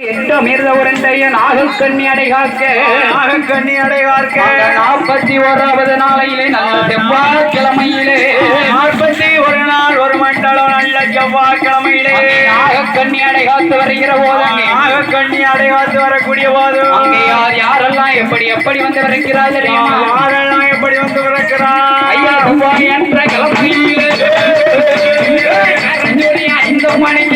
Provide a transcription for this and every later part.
எட்டமிர்த உரண்டைய நாகக்கண்ணி அடைகாக்க நாகக்கண்ணி அடைவார்க்க நாற்பத்தி ஓராவது நாளையிலே நல்ல செவ்வாய்க்கிழமையிலே. நாற்பத்தி ஒரு நாள் ஒரு மண்டலம் நல்ல செவ்வாய்க்கிழமையிலே. நாகக்கண்ணி அடைகாத்து வருகிற போதங்கே. நாகக்கண்ணி அடைவாத்து வரக்கூடிய போது. அங்கே யார் யாரெல்லாம் எப்படி எப்படி வந்து தெரியுமா? யாரெல்லாம் எப்படி வந்து பிறக்கிறார் ஐயா செவ்வாய் என்ற கரஞ்சொலி ஐந்து மணிக்கு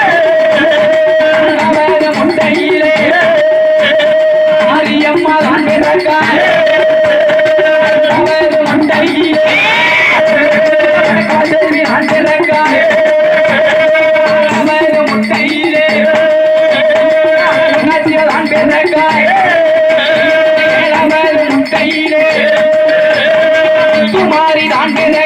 தான் பிறந்தாய் ஏழாவது தான்